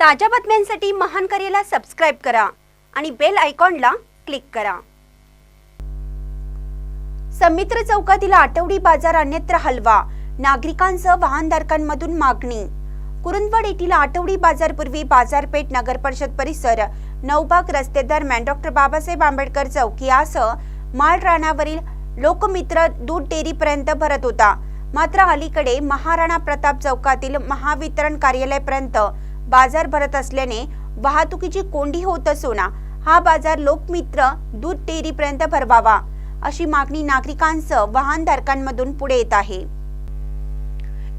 ताज्या बातम्यांसाठी महान करेला सबस्क्राईब करा आणि बेल आयकॉनला क्लिक करा. समित्र चौकातील आठवडी बाजार अन्यत्र हलवा. नागरिकांसह वाहनधारकांमधून मागणी. कुरुंदवाड येथील आठवडी बाजारपूर्वी बाजारपेठ नगर परिषद परिसर नवबाग रस्ते दरम्यान डॉक्टर बाबासाहेब आंबेडकर चौक यासह माळ राणावरील लोकमित्र दूध डेअरीपर्यंत भरत होता. मात्र अलीकडे महाराणा प्रताप चौकातील महावितरण कार्यालयापर्यंत बाजार भरत असल्याने वाहतुकीची कोंडी होत असून हा बाजार लोकमित्र दूध डेअरीपर्यंत भरवावा अशी मागणी नागरिकांसह वाहनधारकांमधून पुढे येत आहे.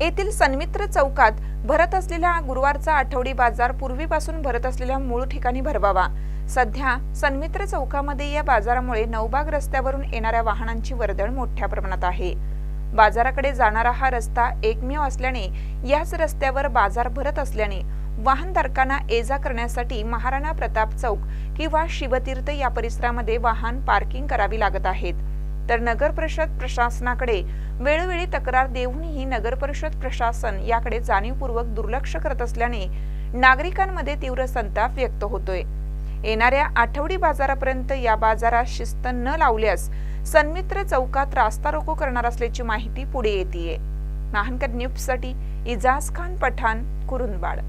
येथील सन्मित्र चौकात भरत असलेला गुरुवारचा आठवडी बाजार पूर्वीपासून भरत असलेल्या मूळ ठिकाणी भरवावा. सध्या सन्मित्र चौकामध्ये या बाजारामुळे नवबाग रस्त्यावरून येणाऱ्या वाहनांची वर्दळ मोठ्या प्रमाणात आहे. बाजाराकडे जाणारा हा रस्ता एकमेव असल्याने याच रस्त्यावर बाजार भरत असल्याने वाहनधारकांना ये जा करण्यासाठी महाराणा प्रताप चौक किंवा शिवतीर्थ या परिसरामध्ये वाहन पार्किंग करावी लागत आहेत. तर नगर परिषद प्रशासनाकडे वेळोवेळी तक्रार देऊनही नगर परिषद प्रशासन याकडे जाणीवपूर्वक दुर्लक्ष करत असल्याने नागरिकांमध्ये तीव्र संताप व्यक्त होतोय. येणाऱ्या आठवडी बाजारापर्यंत या बाजारात शिस्त न लावल्यास सन्मित्र चौकात रास्ता रोको करणार असल्याची माहिती पुढे येते महानकर न्यूजसाठी इजाज खान पठाण कुरुंदवाड.